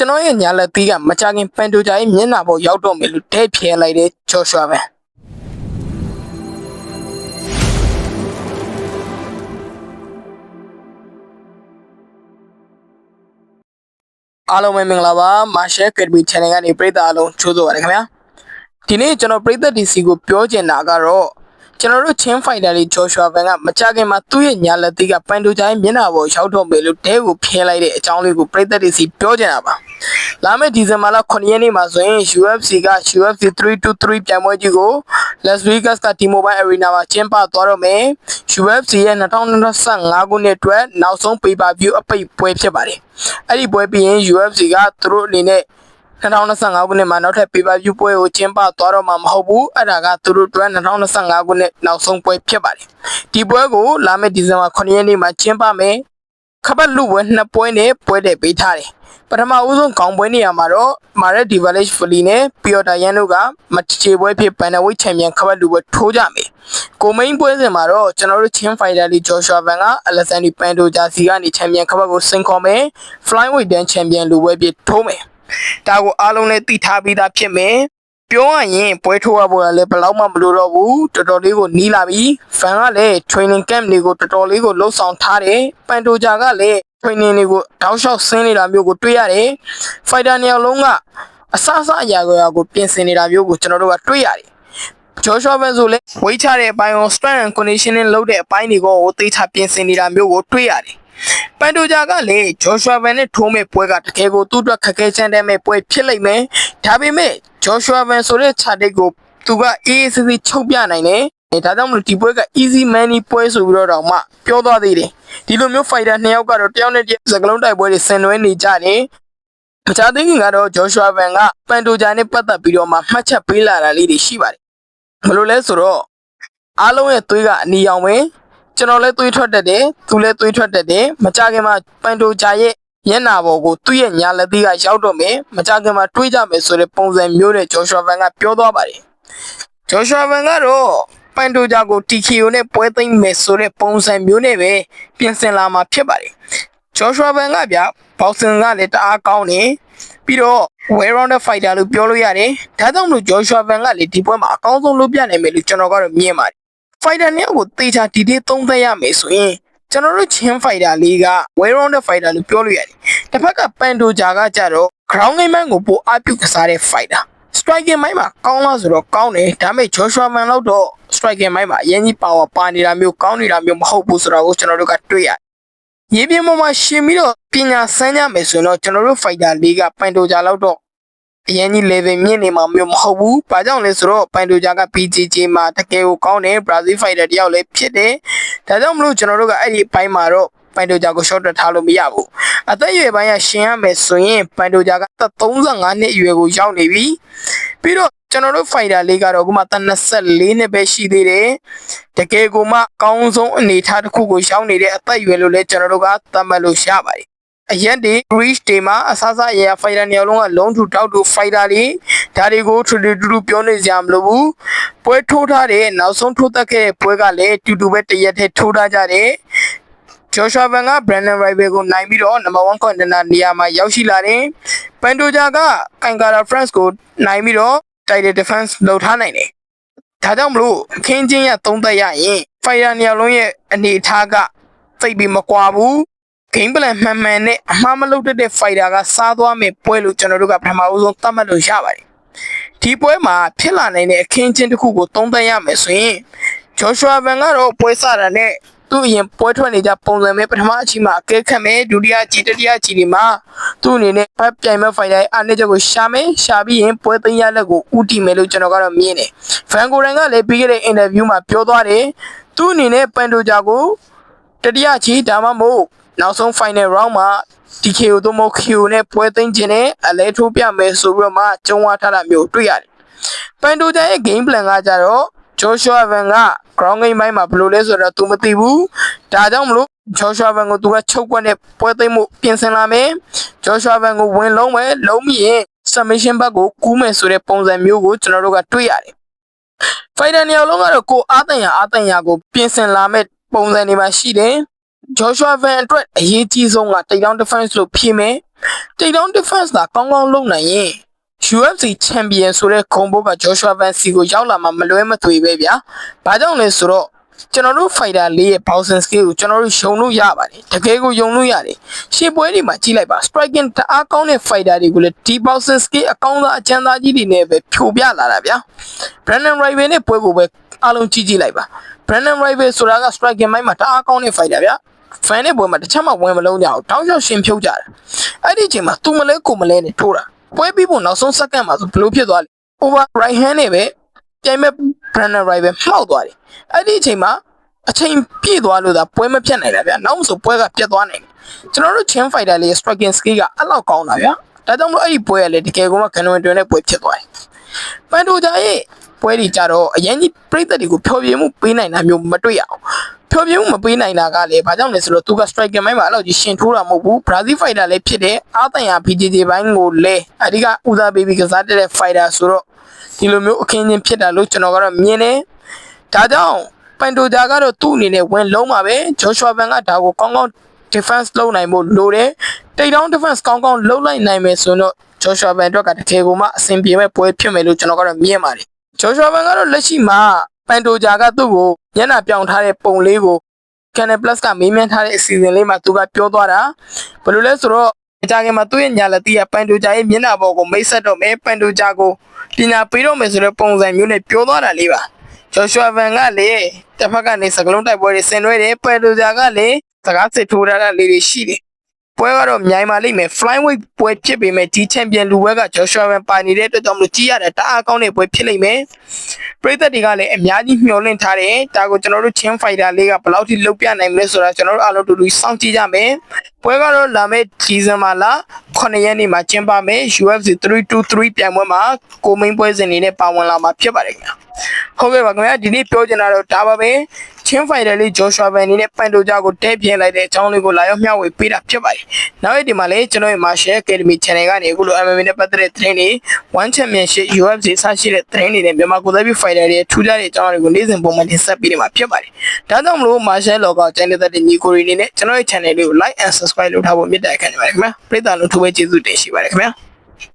ကျွန်တော်ရဲ့ညာလက်သီးကမကြခင်ပန်တိုဂျာရဲ့မျက်နှာပေါ်ရောက်တော့မယ်လို့ဒဲဖျဲလိုက်တဲ့ဂျော်ရှွာပဲအားလုံးပဲမင်္ဂလာပါ Marshall Academy Channel ကနေပရိသတ်အားလုံးကြိုးဆိုပါရခင်ဗျာဒီနေ့ကျွန်တော်ပရိသတ်ဒီစီကိုပြောချင်တာကတော့ ကျွန်တော်တို့ချင်းဖိုင်တာလေးဂျော်ရှွာဘန်ကမကြခင်မှာသူ့ရဲ့ညာလက်သီးကပန်တိုဂျာရဲ့မျက်နှာပေါ်ရောက်တော့မယ်လို့ဒဲကိုဖျဲလိုက်တဲ့အကြောင်းလေးကိုပရိသတ်ဒီစီပြောချင်တာပါလာမယ့်ဒီဇင်ဘာလ9ရက်နေ့မှာဆိုရင် UFC က UFC 323ပြိုင်ပွဲကြီးကို Las Vegas က T-Mobile Arena မှာကျင်းပသွားတော့မယ် UFC ရဲ့2025ခုနှစ်အတွက်နောက်ဆုံး Pay-Per-View အပိတ်ပွဲဖြစ်ပါတယ်အဲ့ဒီပွဲပြီးရင် UFC ကသူတို့အနေနဲ့ 2025ခုနှစ်မှာနောက်ထပ် Pay-Per-View ပွဲကိုကျင်းပသွားတော့မှာမဟုတ်ဘူးအဲ့ဒါကသူတို့အတွက်2025ခုနှစ်နောက်ဆုံးပွဲဖြစ်ပါတယ်ဒီပွဲကိုလာမယ့်ဒီဇင်ဘာ9ရက်နေ့မှာကျင်းပမယ်ခပတ်လူပွဲနှစ်ပွဲနဲ့ပွဲတဲ့ပေးထားတယ်ပထမဦးဆုံးခေါင်းပွဲနေရာမှာတော့ Maret Divalage Fully နဲ့ Piotr Yan တို့ကမချေပွဲဖြစ် Bantamweight Champion ခပတ်လူပွဲထိုးကြမယ်ကိုမိန်ပွဲစဉ်မှာတော့ကျွန်တော်တို့ချင်းဖိုင်တာလီဂျော်ရှွာဗန်က Alexander Pantoja စီကနေချန်ပီယံခပတ်ကိုဆင်ခေါ်မယ် Flyweight တန်းချန်ပီယံလူပွဲဖြစ်ထိုးမယ် ဒါကိုအားလုံးလည်းသိထားပြီးသားဖြစ်မယ်ပြောရရင်ပွဲထိုးရဖို့လည်းဘယ်တော့မှမလိုတော့ဘူးတော်တော်လေးကိုနီးလာပြီဖန်ကလည်း training camp တွေကိုတော်တော်လေးကိုလှုပ်ဆောင်ထားတယ်ပန်တိုဂျာကလည်း training တွေကိုတောက်လျှောက်ဆင်းနေတာမျိုးကိုတွေ့ရတယ် fighter နှစ်ယောက်လုံးကအဆအဆအရာကိုကိုပြင်ဆင်နေတာမျိုးကိုကျွန်တော်တို့ကတွေ့ရတယ်ဂျော်ရှောဘန်ဆိုလည်းဝေးချတဲ့အပိုင်းကို strength and conditioning လုပ်တဲ့အပိုင်းတွေကိုသေချာပြင်ဆင်နေတာမျိုးကိုတွေ့ရတယ် ပန်တိုဂျာကလည်းဂျော်ရှွာဗန်နဲ့ထိုးမဲ့ပွဲကတကယ်ကိုသူ့အတွက်ခက်ခဲချမ်းတဲ့မဲ့ပွဲဖြစ်လိမ့်မယ်။ဒါပေမဲ့ဂျော်ရှွာဗန်ဆိုတဲ့ခြာတိတ်ကိုသူကအေးအေးဆေးဆေးချုပ်ပြနိုင်တယ်။ဒါကြောင့်မလို့ဒီပွဲက easy money ပွဲဆိုပြီးတော့တော့မှပြောသွားသေးတယ်။ဒီလိုမျိုး fighter နှစ်ယောက်ကတော့တယောက်နဲ့တယောက်စကလုံးတိုက်ပွဲတွေဆင်နွှဲနေကြတယ်။မချသေးခင်ကတော့ဂျော်ရှွာဗန်ကပန်တိုဂျာနဲ့ပတ်သက်ပြီးတော့မှမှတ်ချက်ပေးလာတာလေးတွေရှိပါတယ်။ဘယ်လိုလဲဆိုတော့အားလုံးရဲ့သွေးကအနီရောင်ပဲ ကျွန်တော်လည်းသွေးထွက်တတ်တယ်သူလည်းသွေးထွက်တတ်တယ်မကြခင်မှာပန်တိုဂျာရဲ့မျက်နာပေါ်ကိုသူ့ရဲ့ညာလက်သေးကရောက်တော့မယ်မကြခင်မှာတွေးကြမယ်ဆိုတဲ့ပုံစံမျိုးနဲ့ဂျော်ရှွာဗန်ကပြောသွားပါတယ်ဂျော်ရှွာဗန်ကတော့ပန်တိုဂျာကို TKO နဲ့ပွဲသိမ်းမယ်ဆိုတဲ့ပုံစံမျိုးနဲ့ပဲပြင်ဆင်လာမှာဖြစ်ပါတယ်ဂျော်ရှွာဗန်ကဗျဘောက်ဆင်ကလည်းတအားကောင်းတယ်ပြီးတော့ well rounded fighter လို့ပြောလို့ရတယ်ဒါကြောင့်မလို့ဂျော်ရှွာဗန်ကလည်းဒီပွဲမှာအကောင်းဆုံးလုပ်ပြနိုင်မယ်လို့ကျွန်တော်ကတော့မြင်ပါတယ် fighter နှစ်ယောက်ကိုတေချာဒီဒေးသုံးသက်ရမယ်ဆိုရင်ကျွန်တော်တို့ချင်း fighter လေးက well rounded fighter လို့ပြောလို့ရတယ်တစ်ဖက်ကပန်တိုဂျာကကြတော့ ground game ကိုပိုအပြုတ်ကစားတဲ့ fighter striking မိုင်းမှာကောင်းလားဆိုတော့ကောင်းတယ်ဒါပေမဲ့ Joshua Man လောက်တော့ striking မိုင်းမှာအရင်ကြီး power ပါနေတာမျိုးကောင်းနေတာမျိုးမဟုတ်ဘူးဆိုတော့ကိုကျွန်တော်တို့ကတွေ့ရတယ်ရေပြင်းပေါ်မှာရှင်ပြီးတော့ပညာစမ်းကြမယ်ဆိုရင်တော့ကျွန်တော်တို့ fighter လေးကပန်တိုဂျာလောက်တော့ အရင်ကြီး level မြင့်နေမှာမျိုးမဟုတ်ဘူး။ဘာကြောင့်လဲဆိုတော့ပန်တိုဂျာက PGG မှာတကယ်ကိုကောင်းတယ် Brazil fighter တယောက်လည်းဖြစ်တယ်။ဒါကြောင့်မလို့ကျွန်တော်တို့ကအဲ့ဒီအပိုင်းမှာတော့ပန်တိုဂျာကို short ထားလို့မရဘူး။အသက်အရွယ်ပိုင်းကရှင်ရမယ်ဆိုရင်ပန်တိုဂျာက35နှစ်အရွယ်ကိုရောက်နေပြီ။ပြီးတော့ကျွန်တော်တို့ fighter လေးကတော့အခုမှ24နှစ်ပဲရှိသေးတယ်။တကယ်ကိုမှအကောင်းဆုံးအနေအထားတစ်ခုကိုရောက်နေတဲ့အသက်အရွယ်လို့လည်းကျွန်တော်တို့ကသတ်မှတ်လို့ရပါတယ် အရက်တွေ reach တွေမှာအဆအဆရရ fighter နေရာလုံးကလုံးထူတောက်ထူ fighter တွေဒါတွေကိုထူထူတူတူပြောနေကြမလို့ဘူးပွဲထိုးထားတဲ့နောက်ဆုံးထိုးသက်ခဲ့တဲ့ပွဲကလည်းတူတူပဲတရက်တည်းထိုးထားကြတယ်ဂျော်ရှွာဗန်က Brandon Rival ကိုနိုင်ပြီးတော့ number 1 contender နေရာမှာရောက်ရှိလာတယ်။ပန်တိုဂျာကကန်ကာရာ France ကိုနိုင်ပြီးတော့ title defense လုပ်ထားနိုင်တယ်။ဒါကြောင့်မလို့အခင်းချင်းရသုံးသက်ရရင် fighter နေရာလုံးရဲ့အနေအထားကသိပ်ပြီးမကွာဘူး။ game plan မှန်မှန်နဲ့အမှားမလုပ်တတ်တဲ့ fighter ကစားသွားမယ်ပွဲလို့ကျွန်တော်တို့ကပထမဦးဆုံးသတ်မှတ်လို့ရပါတယ်။ဒီပွဲမှာဖြစ်လာနိုင်တဲ့အခင်းချင်းတစ်ခုကိုသုံးသပ်ရမယ်ဆိုရင်ဂျော်ရှွာဗန်ကတော့ပွဲစတာနဲ့သူ့အရင်ပွဲထွက်နေကြပုံစံမျိုးပထမအချိန်မှာအကဲခတ်မယ်ဒုတိယအချိန်တတိယအချိန်ဒီမှာသူ့အနေနဲ့ဖက်ပြိုင်မဲ့ fighter အားနည်းချက်ကိုရှာမယ်ရှာပြီးရင်ပွဲသိမ်းရလက်ကိုဥတီမယ်လို့ကျွန်တော်ကတော့မြင်တယ်။ဖန်ကိုရန်ကလည်းပြီးခဲ့တဲ့ interview မှာပြောသွားတယ်သူ့အနေနဲ့ပန်တိုဂျာကိုတတိယအချိန်ဒါမှမဟုတ် နောက်ဆုံး final round မှာ TKO သို့မဟုတ် KO နဲ့ပွဲသိမ်းခြင်းနဲ့အလဲထိုးပြမယ်ဆိုပြီးတော့မှကြုံဝါထားတာမျိုးတွေ့ရတယ်။ပန်တိုဂျာရဲ့ game plan ကကြတော့ Joshua Van က ground game ဘိုင်းမှာဘယ်လိုလဲဆိုတော့ तू မသိဘူး။ဒါကြောင့်မလို့ Joshua Van ကို तू ကချုပ်ကွက်နဲ့ပွဲသိမ်းမှုပြင်ဆင်လာမယ်။ Joshua Van ကိုဝင်လုံးမယ်လုံးမိရင် submission ဘက်ကိုကူးမယ်ဆိုတဲ့ပုံစံမျိုးကိုကျွန်တော်တို့ကတွေ့ရတယ်။ fighter နေရာလုံးကတော့ကိုအားတန်ရအားတန်ရကိုပြင်ဆင်လာမဲ့ပုံစံတွေမှာရှိတယ်။ Joshua Van အတွက်အရေးကြီးဆုံးက takedown defense လို့ဖြေမယ်တိတ်တောင်း defense သာကောင်းကောင်းလုပ်နိုင်ရင် UFC champion ဆိုတဲ့ခုံဘုတ်က Joshua Van C ကိုရောက်လာမှမလွဲမသွေပဲဗျာ။ဘာကြောင့်လဲဆိုတော့ကျွန်တော်တို့ fighter လေးရဲ့ bouncing skill ကိုကျွန်တော်တို့ယုံလို့ရပါတယ်။တကယ်ကိုယုံလို့ရတယ်။ရှေ့ပွဲတွေမှာကြီးလိုက်ပါ striking တအားကောင်းတဲ့ fighter တွေကိုလည်းဒီ bouncing skill အကောင်းသားအချမ်းသားကြီးတွေနဲ့ပဲဖြိုပြလာတာဗျာ။ Brandon Rival နဲ့ပွဲကိုပဲအားလုံးကြည့်ကြည့်လိုက်ပါ။ Brandon Rival ဆိုတာက striking မိုင်းမှာတအားကောင်းတဲ့ fighter ဗျာ။ fan နဲ့ပွဲမှာတစ်ချက်မှဝင်မလုံးကြအောင်တောင်းလျှောက်ရှင်ဖြုတ်ကြတာအဲ့ဒီအချိန်မှာသူမလဲကိုမလဲနဲ့ထိုးတာပွဲပြီးဖို့နောက်ဆုံးစက္ကန့်မှာဆိုဘလို့ဖြစ်သွားလဲ over right hand နဲ့ပဲပြိုင်မဲ့ Brandon Rival ပဲမှောက်သွားတယ်အဲ့ဒီအချိန်မှာအချိန်ပြည့်သွားလို့သာပွဲမပြတ်နိုင်တာဗျာနောက်ဆိုပွဲကပြတ်သွားနိုင်တယ်ကျွန်တော်တို့ chin fighter လေး striking skill ကအဲ့လောက်ကောင်းတာဗျာဒါကြောင့်မလို့အဲ့ဒီပွဲကလည်းတကယ်ကိုမှကန်ဝင်တွင်တဲ့ပွဲဖြစ်သွားတယ်ပန်တိုဂျာရဲ့ပွဲတွေကြတော့အရင်ကြီးပြိသက်တွေကိုဖျော်ဖြေမှုပေးနိုင်တာမျိုးမတွေ့ရအောင် ဖျော်ဖြေမှုမပေးနိုင်တာကလည်းဘာကြောင့်လဲဆိုတော့သူက striker မိုင်းမှာအဲ့လိုကြီးရှင်ထိုးတာမဟုတ်ဘူး Brazil fighter လည်းဖြစ်တယ်အာတန်ယာ BJJ ဘိုင်းကိုလည်းအဓိကဦးစားပေးပြီးကစားတဲ့ fighter ဆိုတော့ဒီလိုမျိုးအခင်းချင်းဖြစ်တာလို့ကျွန်တော်ကတော့မြင်တယ်ဒါကြောင့်ပန်တိုဂျာကတော့သူ့အနေနဲ့ဝင်လုံးပါပဲ Joshua Van ကဒါကိုကောင်းကောင်း defense လုပ်နိုင်ဖို့လိုတယ်တိတ်တောင်း defense ကောင်းကောင်းလုပ်လိုက်နိုင်မယ်ဆိုတော့ Joshua Van အတွက်ကတကယ်ကိုမှအဆင်ပြေမဲ့ပွဲဖြစ်မယ်လို့ကျွန်တော်ကတော့မြင်ပါတယ် Joshua Van ကတော့လက်ရှိမှာ ပန်တိုဂျာကသူ့ကိုညနာပြောင်းထားတဲ့ပုံလေးကို Channel Plus ကမေးမြန်းထားတဲ့အစီအစဉ်လေးမှာသူကပြောသွားတာဘယ်လိုလဲဆိုတော့အကြခင်မှာသူ့ရဲ့ညာလက်တီးကပန်တိုဂျာရဲ့မျက်နှာပေါ်ကိုမိတ်ဆက်တော့မယ်ပန်တိုဂျာကိုပညာပေးတော့မယ်ဆိုတဲ့ပုံစံမျိုးနဲ့ပြောသွားတာလေးပါ Joshua Van ကလေတစ်ဖက်ကနေစကလုံးတိုက်ပွဲတွေဆင်နွှဲတယ်ပန်တိုဂျာကလေစကားစစ်ထိုးထားတာလေးတွေရှိတယ် ပွဲကတော့မြိုင်ပါလိမ့်မယ် flyweight ပွဲဖြစ်ပေမဲ့ဒီ champion လူပွဲက Joshua Van ပါနေတဲ့အတွက်ကြောင့်မလို့ကြီးရတဲ့တအားကောင်းတဲ့ပွဲဖြစ်လိမ့်မယ်ပရိသတ်တွေကလည်းအများကြီးမျှော်လင့်ထားတယ်ဒါကိုကျွန်တော်တို့ chin fighter လေးကဘယ်လောက်ထိလုတ်ပြနိုင်မလဲဆိုတာကျွန်တော်တို့အားလုံးတူတူစောင့်ကြည့်ကြမယ်ပွဲကတော့လာမယ့် season မှာလာ9ရက်နေ့မှာကျင်းပမယ် UFC 323ပြိုင်ပွဲမှာကိုမင်းပွဲစဉ်နေနဲ့ပါဝင်လာမှာဖြစ်ပါတယ်ခင်ဗျာ ဟုတ်ကဲ့ပါခင်ဗျာဒီနေ့ပြောချင်တာတော့ဒါပါပဲချင်းဖိုင်တယ်လေး Joshua Van နေနဲ့ပန်တိုဂျာကိုတဲပြင်းလိုက်တဲ့အကြောင်းလေးကိုလာရောက်မျှဝေပေးတာဖြစ်ပါတယ်။နောက်ရက်ဒီမှာလည်းကျွန်တော်ရဲ့ Martial Academy Channel ကနေအခုလို MMA နဲ့ပတ်သက်တဲ့သတင်းတွေ One Championship UFC စရှိတဲ့သတင်းတွေနဲ့မြန်မာကိုယ်စားပြု fighter တွေထူးခြားတဲ့အကြောင်းတွေကိုနေ့စဉ်ပုံမှန်တင်ဆက်ပေးနေမှာဖြစ်ပါတယ်။ဒါကြောင့်မလို့ Martial လောကကျန်တဲ့ညီကိုရီနေနဲ့ကျွန်တော်ရဲ့ channel လေးကို like and subscribe လုပ်ထားဖို့မြတ်တာခံနေပါတယ်ခင်ဗျာ။ပရိသတ်လုံးထူးပဲကျေးဇူးတင်ရှိပါတယ်ခင်ဗျာ။